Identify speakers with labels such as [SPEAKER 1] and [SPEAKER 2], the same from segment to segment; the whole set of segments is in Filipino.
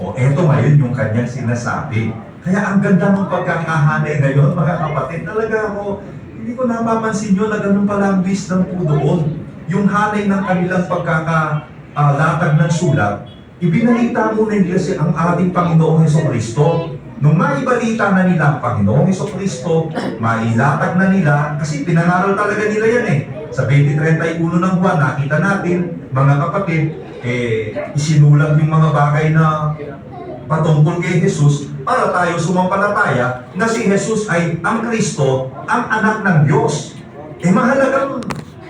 [SPEAKER 1] O eto ngayon yung kanyang sinasabi. Kaya ang ganda ng pagkakahanay ngayon, mga kapatid, talaga ako, hindi ko napapansin nyo na ganun pala ang wisdom po doon. Yung hanay ng kanilang pagkakalatag ng sulat, ibinalita muna nila si ang ating Panginoong Heso Kristo. Nung maibalita na nila ang Panginoong Heso Kristo, mailatag na nila, kasi pinangaral talaga nila yan eh. Sa 2031 ng buwan, nakita natin, mga kapatid, eh, isinulat yung mga bagay na patungkol kay Jesus para tayo sumampalataya na si Jesus ay ang Kristo, ang anak ng Diyos. Eh mahalagang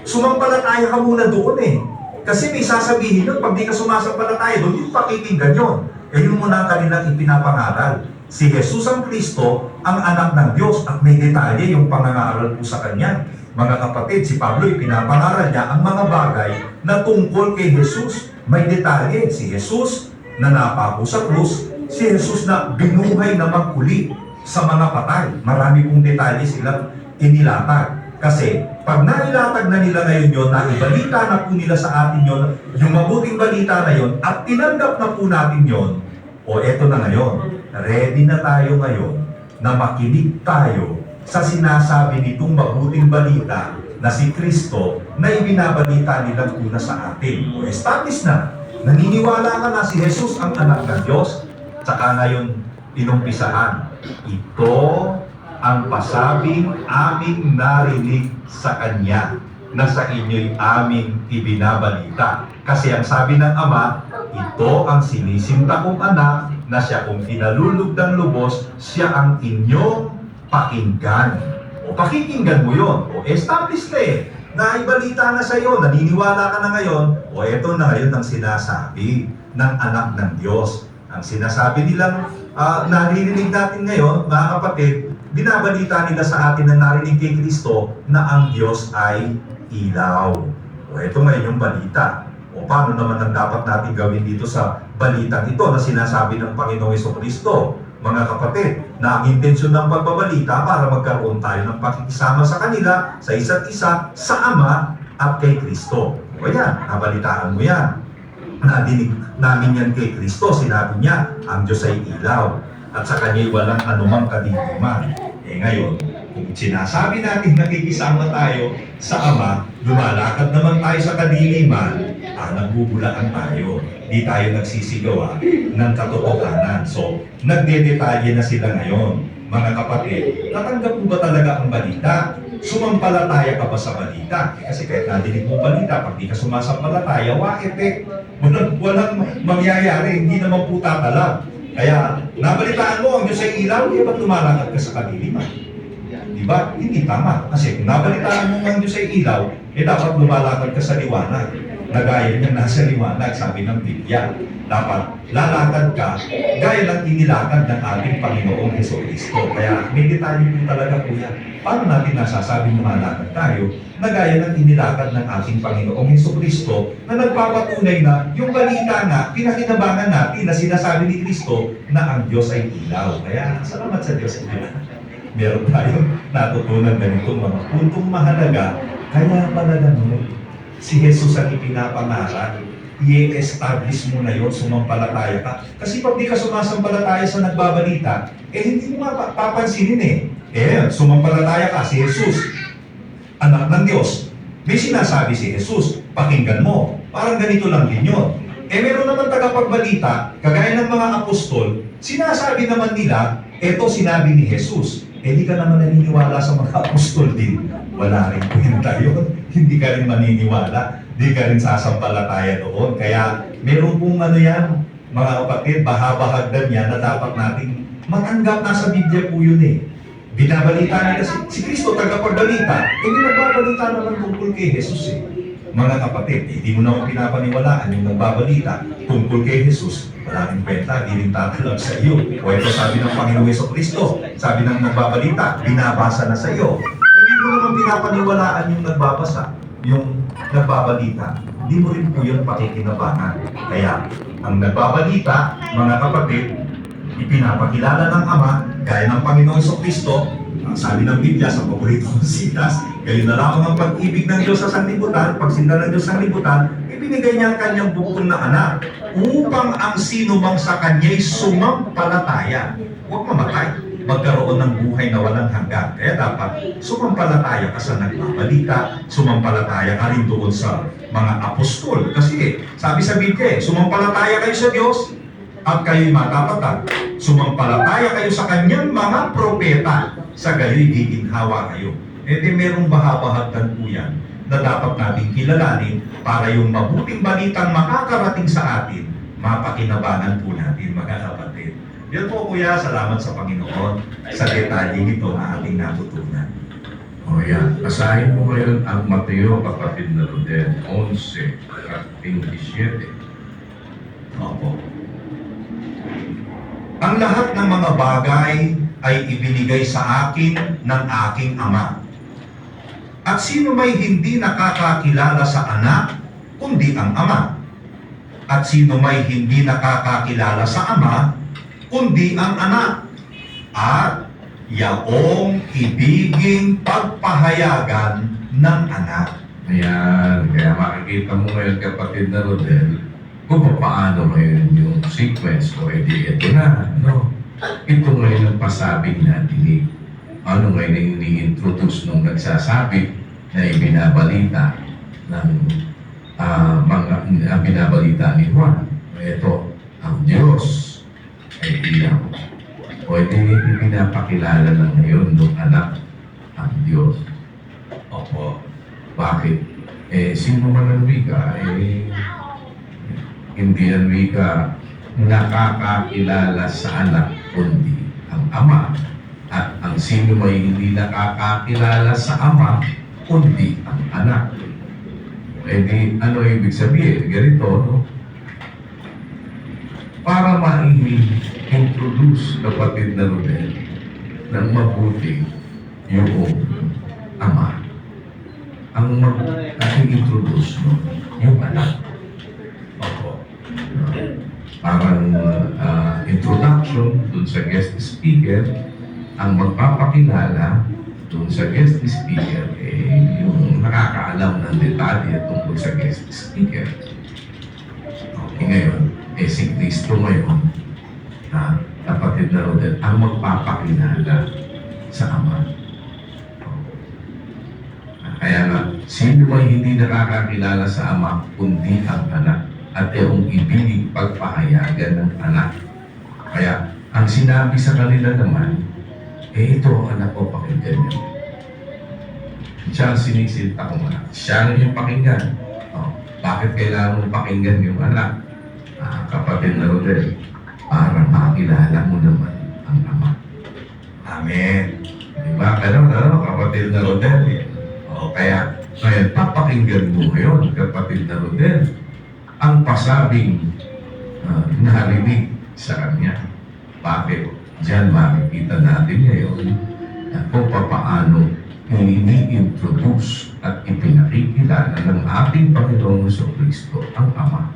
[SPEAKER 1] sumampalataya ka muna doon eh. Kasi may sasabihin yun, pag di ka sumasampalataya doon, yung pakikinggan yun. Eh yun muna ang kanilang ipinapangaral. Si Jesus ang Kristo, ang anak ng Diyos at may detalye yung pangangaral po sa Kanya. Mga kapatid, si Pablo ipinapangaral niya ang mga bagay na tungkol kay Jesus. May detalye, si Jesus na napako sa krus, si Jesus na binuhay na magkuli sa mga patay. Marami pong detalye silang inilatag. Kasi pag nailatag na nila ngayon yon, naibalita na po nila sa atin yon, yung mabuting balita na yon, at tinanggap na po natin yon, o eto na ngayon, ready na tayo ngayon na makinig tayo sa sinasabi nitong mabuting balita na si Kristo na ibinabalita nilang una sa atin. O establish na, naniniwala ka na si Jesus ang anak ng Diyos, tsaka ngayon inumpisahan. Ito ang pasabing aming narinig sa Kanya na sa inyo'y aming ibinabalita. Kasi ang sabi ng Ama, ito ang sinisinta kong anak na siya kung pinalulog ng lubos, siya ang inyong pakinggan. Pakikinggan mo yon. O establish na eh. Naibalita na sa iyo, naniniwala ka na ngayon, o eto na ngayon ang sinasabi ng anak ng Diyos. Ang sinasabi nilang ah, naririnig natin ngayon, mga kapatid, binabalita nila sa atin na narinig kay Kristo na ang Diyos ay ilaw. O eto ngayon yung balita. O paano naman ang dapat natin gawin dito sa balitang ito na sinasabi ng Panginoong Kristo? Mga kapatid, na ang intensyon ng pagbabalita para magkaroon tayo ng pakikisama sa kanila, sa isa't isa, sa Ama at kay Kristo. O yan, nabalitaan mo yan. Nadinig namin yan kay Kristo, sinabi niya, ang Diyos ay ilaw at sa Kanya'y walang anumang kadiliman. Eh ngayon, kung sinasabi natin nakikisama tayo sa Ama, lumalakad naman tayo sa kadiliman, ah, nagbubulaan tayo. Di tayo nagsisigawa ng katotohanan. So, nagdedetalye na sila ngayon. Mga kapatid, natanggap mo ba talaga ang balita? Sumampalataya ka ba sa balita? Eh, kasi kahit nadinig mo balita, pag di ka sumasampalataya, wa effect. Walang, walang mangyayari, hindi naman po tatalab. Kaya, nabalitaan mo ang Diyos ay ilaw, di ba't lumalakad ka sa kadiliman? Di ba? Hindi tama. Kasi kung nabalitaan mo Diyos ay ilaw, eh dapat lumalakad ka sa liwanag. Nagaya niya nasa liwanag, sabi ng Biblia. Dapat lalakad ka gaya ng inilakad ng ating Panginoong Heso Kristo. Kaya may detalye po talaga kuya. Paano natin nasasabing lumalakad tayo na gaya ng inilakad ng ating Panginoong Heso Kristo na nagpapatunay na yung balita nga, pinakinabangan natin na sinasabi ni Kristo na ang Diyos ay ilaw. Kaya salamat sa Diyos. Meron tayong natutunan ganitong mga puntong mahalaga. Kaya pala ganun, si Jesus ang ipinapangaral, i-establish mo na yon sumampalataya ka. Kasi pag di ka sumasampalataya sa nagbabalita, eh hindi mo mapapansinin eh. Eh, sumampalataya ka si Jesus, anak ng Diyos. May sinasabi si Jesus, pakinggan mo. Parang ganito lang din yun. Eh meron naman tagapagbalita, kagaya ng mga apostol, sinasabi naman nila, eto sinabi ni Jesus. Eh di ka naman naniniwala sa mga apostol din. Wala rin kwenta yun. Hindi ka rin maniniwala. Di ka rin sasampalataya doon. Kaya meron pong ano yan, mga kapatid, bahabahagdan yan na dapat nating matanggap. Nasa Biblia po yun eh. Binabalita nila si, si Kristo, tagapagbalita. Eh, nagbabalita naman tungkol kay Jesus eh. Mga kapatid, eh, di mo naman pinapaniwalaan yung nagbabalita tungkol kay Jesus. Wala rin kwenta, di rin tatalab sa iyo. O ito sabi ng Panginoong Yeso Kristo, sabi ng nagbabalita, binabasa na sa iyo. Hindi mo naman pinapaniwalaan yung nagbabasa, yung nagbabalita. Hindi mo rin po yun pakikinabangan. Kaya, ang nagbabalita, mga kapatid, ipinapakilala ng Ama, gaya ng Panginoong Yeso Kristo, Ang sabi ng Biblia sa paborito kong sitas, kayo na lamang ang pag-ibig ng Diyos sa sanlibutan, pagsinda ng Diyos sa sanlibutan, ibinigay niya ang kanyang bukod na anak upang ang sino mang sa kanya'y sumampalataya. Huwag mamatay magkaroon ng buhay na walang hanggan. Kaya dapat sumampalataya ka sa nagbabalita, sumampalataya ka rin doon sa mga apostol. Kasi sabi sa Biblia, sumampalataya kayo sa Diyos at kayo'y matapatan. Sumampalataya kayo sa kanyang mga propeta sa gayo'y giginhawa kayo. E di merong bahabahagdan po yan na dapat nating kilalanin para yung mabuting balitang makakarating sa atin, mapakinabangan po natin mga kapatid. Yan po kuya, salamat sa Panginoon sa detalyeng ito na ating natutunan.
[SPEAKER 2] O yan, basahin mo ngayon ang Mateo kapatid na Rodel, 11 at 27.
[SPEAKER 1] Opo. Ang lahat ng mga bagay ay ibinigay sa akin ng aking Ama. At sino may hindi nakakakilala sa anak, kundi ang Ama. At sino may hindi nakakakilala sa Ama, kundi ang anak. At yaong ibiging pagpahayagan ng anak.
[SPEAKER 2] Ayan, kaya makikita mo ngayon kapatid na Rodel, kung paano ngayon yung sequence o edi ito na, no? Ito ngayon ang pasabing na dinig. Ano ngayon ang ini-introduce nung nagsasabi na ibinabalita ng ah, mga ang binabalita ni Juan. Ito, ang Diyos ay ilaw. O edi ipinapakilala na ngayon ng anak ang Diyos.
[SPEAKER 1] Opo.
[SPEAKER 2] Bakit? Eh, sino man ang wika, eh, hindi ang wika nakakakilala sa anak, kundi ang ama. Sino may hindi nakakakilala sa ama, kundi ang anak. Eh di, ano ibig sabihin? Ganito, no? Para ma-introduce kapatid na Rodel ng mabuti yung ama ang mag-introduce mo, yung anak.
[SPEAKER 1] Opo.
[SPEAKER 2] Parang ah, introduction dun sa guest speaker, ang magpapakilala dun sa guest speaker, eh, yung nakakaalam ng detalye tungkol sa guest speaker. Okay, ngayon, eh si Kristo ngayon, na kapatid na Rodel, ang magpapakilala sa Ama. Kaya nga, sino may hindi nakakakilala sa ama, kundi ang anak, at yung ibiging pagpahayagan ng anak. Kaya, ang sinabi sa kanila naman, eh ito ang anak ko, pakinggan niyo. Siya ang sinisinta kong anak. Siya ang yung pakinggan. Oh, bakit kailangan mong pakinggan yung anak? Ah, kapatid na Rodel, para makilala mo naman ang ama.
[SPEAKER 1] Amen.
[SPEAKER 2] Diba? Ganun, ano, kapatid na Rodel. eh. O kaya, ngayon, papakinggan mo ngayon, kapatid na Rodel, ang pasabing uh, narinig sa kanya. Bakit? Diyan makikita natin ngayon na kung papaano ini-introduce at ipinakikilala ng ating Panginoong Heso Kristo ang Ama.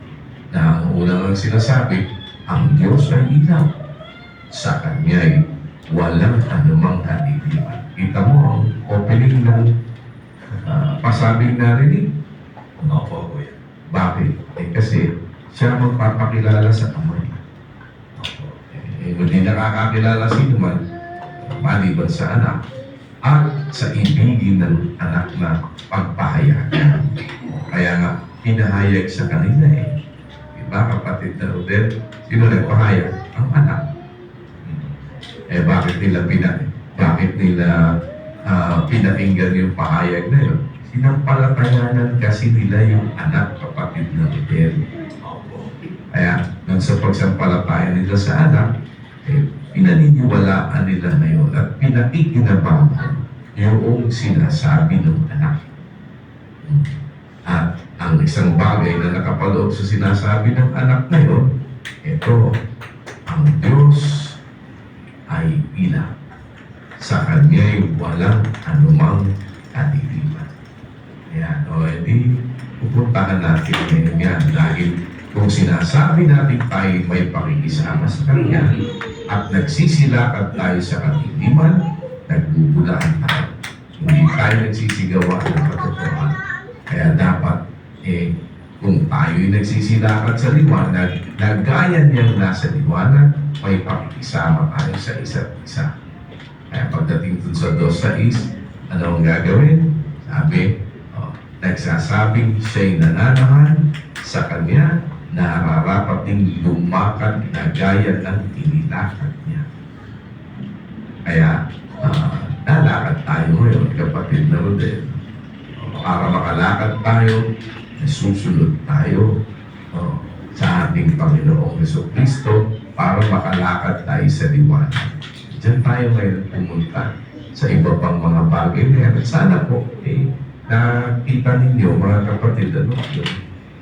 [SPEAKER 2] Na ang unang ang sinasabi, ang Diyos ay ilaw. Sa Kanya'y walang anumang kadiliman. Kita mo ang opening ng ah, pasabing narinig.
[SPEAKER 1] Opo, kuya.
[SPEAKER 2] Bakit? Eh kasi siya magpapakilala sa Ama. Eh, hindi nakakakilala sino man, maliban sa anak, at sa ibigin ng anak na pagpahayag. Kaya nga, pinahayag sa kanila eh. Diba, kapatid na Rodel? Sino nagpahayag? Ang anak. Eh, bakit nila pina, bakit nila ah, pinakinggan yung pahayag na yun? Sinampalatayanan kasi nila yung anak kapatid na.
[SPEAKER 1] Opo.
[SPEAKER 2] Kaya, nang sa pagsampalatayan nila sa anak, pinaniniwalaan nila ngayon at pinakikinabangan yung sinasabi ng anak. At ang isang bagay na nakapaloob sa sinasabi ng anak ngayon, ito, ang Diyos ay ina. Sa Kanya'y walang anumang kadiliman. Ayan, o edi, pupuntahan natin ngayon yan dahil kung sinasabi natin tayo may pakikisama sa Kanya at nagsisilakad tayo sa kadiliman, nagbubulaan tayo. Hindi tayo nagsisigawa ng katotohanan. Kaya dapat, eh, kung tayo'y nagsisilakad sa liwanag, na gaya niyang nasa liwanag, may pakikisama tayo sa isa't isa. Kaya pagdating dun sa dos sa is, ano ang gagawin? Sabi, oh, nagsasabing siya'y nananahan sa kanya, nararapat ding lumakad na gaya ng tinilakad niya. Kaya, ah, lalakad tayo ngayon, kapatid na Rodel. Para makalakad tayo, susunod tayo oh, sa ating Panginoong Heso Kristo para makalakad tayo sa liwanag. Diyan tayo ngayon pumunta sa iba pang mga bagay na yan. Sana po, eh, nakita ninyo mga kapatid, ano, yung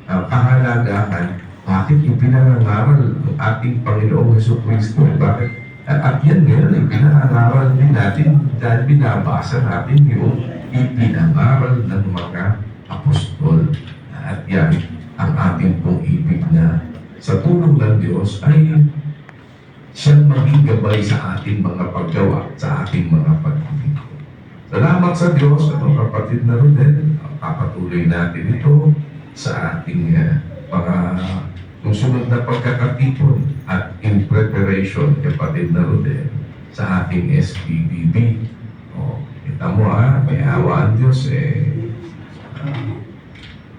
[SPEAKER 2] uh, kahalagahan, bakit yung pinangangaral ng ating Panginoong Heso Kristo? Bakit? At, at yan ngayon, eh, pinangangaral din natin dahil binabasa natin yung ipinangaral ng mga apostol. At yan, ang ating pong ibig na sa tulong ng Diyos ay siyang maging gabay sa ating mga paggawa, sa ating mga pagkikita. Salamat sa Diyos, ano, kapatid na Rodel. Papatuloy natin ito sa ating uh, mga susunod na pagkakatipon at in preparation, kapatid na Rodel, sa ating SPBB. O, kita mo ah, may awa ang Diyos eh.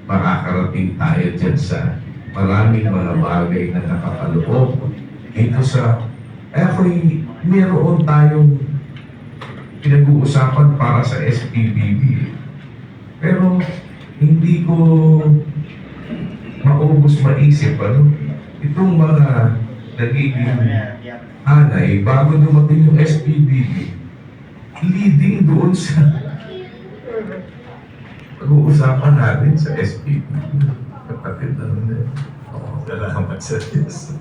[SPEAKER 2] makakarating tayo dyan sa maraming mga bagay na nakakaloob dito sa eh ako'y meron tayong pinag-uusapan para sa SPBB. Pero hindi ko maubos maisip ano, itong mga nagiging hanay bago dumating yung SPBB leading doon sa pag-uusapan natin sa SPBB. Kapatid na nun eh. Oo.
[SPEAKER 1] Salamat sa Diyos.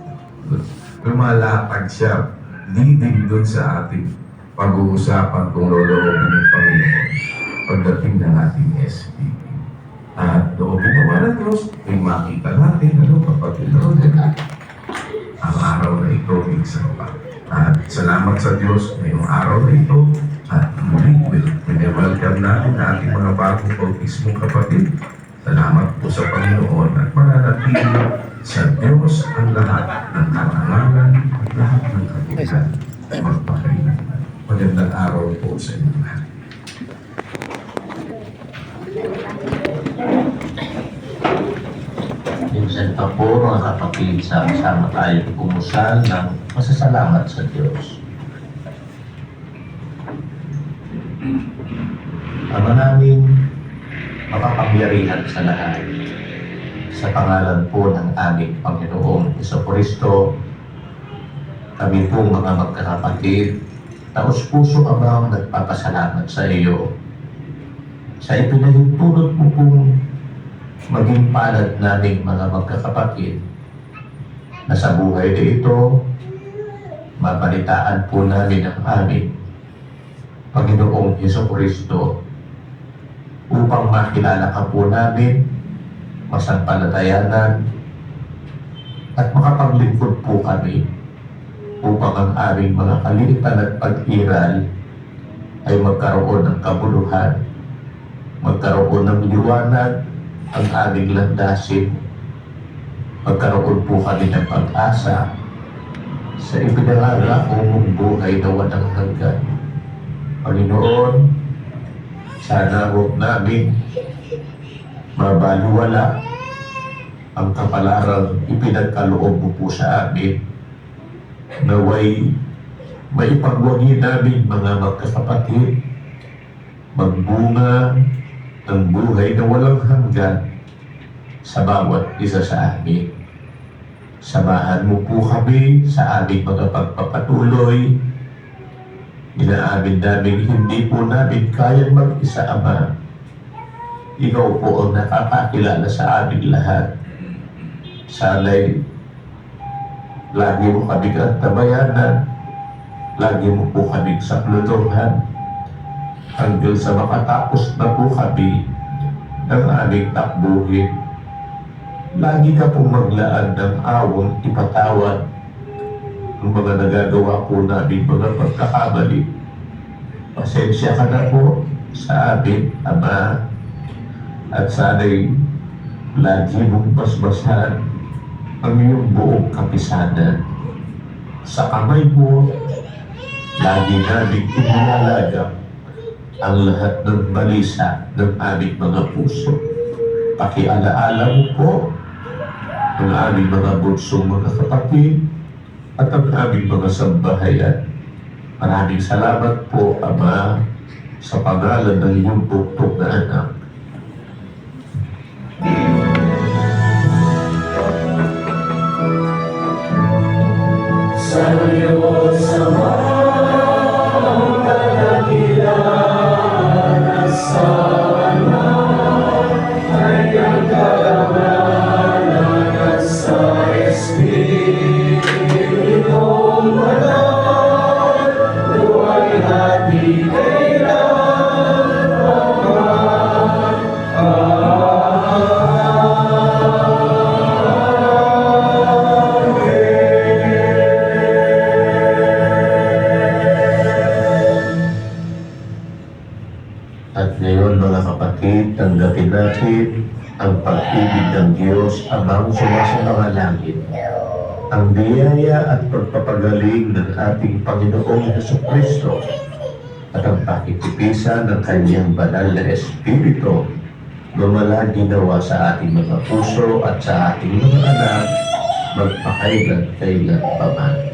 [SPEAKER 2] lumalapag siya leading doon sa ating pag-uusapan kung loloobin ng Panginoon pagdating ng ating SPP. At loobin naman ng Diyos, ay makita natin, ano, kapatid Rodel, ang araw na ito minsan pa. At salamat sa Diyos ngayong araw na ito at muli will welcome natin ang ating mga bagong bautismong kapatid. Salamat po sa Panginoon at mananatili sa Diyos ang lahat ng karangalan at lahat ng kabutihan. Magpakain. Magandang araw po sa inyo lahat.
[SPEAKER 3] Po mga kapatid, sama-sama tayo pumusal ng masasalamat sa Diyos. Ama namin, makapangyarihan sa lahat. Sa pangalan po ng aming Panginoong Iso Kristo, kami po mga magkakapatid, taos puso amang nagpapasalamat sa iyo sa ipinahintulot mo pong maging palad naming mga magkakapatid na sa buhay na ito, mabalitaan po namin ang aming Panginoong Heso Kristo upang makilala ka po namin, masampalatayanan, at makapaglingkod po kami upang ang aming mga kaliitan at pag-iral ay magkaroon ng kabuluhan, magkaroon ng liwanag, ang aming landasin. Magkaroon po kami ng pag-asa sa ipinangangako mong buhay na walang hanggan. Panginoon, sana huwag namin mabaliwala ang kapalarang ipinagkaloob mo po sa amin naway maipagwagi namin mga magkakapatid magbunga ng buhay na walang hanggan sa bawat isa sa amin. Samahan mo po kami sa aming mga pagpapatuloy. Inaamin namin hindi po namin kayang mag-isa ama. Ikaw po ang nakakakilala sa aming lahat. Sana'y lagi mo kaming antabayanan. Lagi mo po kaming saklutuhan hanggang sa makatapos na po kami ng aming takbuhin. Lagi ka pong maglaan ng awang ipatawad ang mga nagagawa po namin mga pagkakamali. Pasensya ka na po sa amin, Ama. At sana'y lagi mong basbasan ang iyong buong kapisanan. Sa kamay mo, lagi namin inilalaga ang lahat ng balisa ng aming mga puso. Pakialaala mo po ang aming mga bunsong mga kapatid at ang aming mga sambahayan. Maraming salamat po, Ama, sa pangalan ng iyong buktong na anak. Diyos amang sumasalangit. Ang biyaya at pagpapagaling ng ating Panginoong Heso Kristo at ang pakikipisa ng kanyang banal na Espiritu mamalagi nawa sa ating mga puso at sa ating mga anak magpakailan kailan pa man.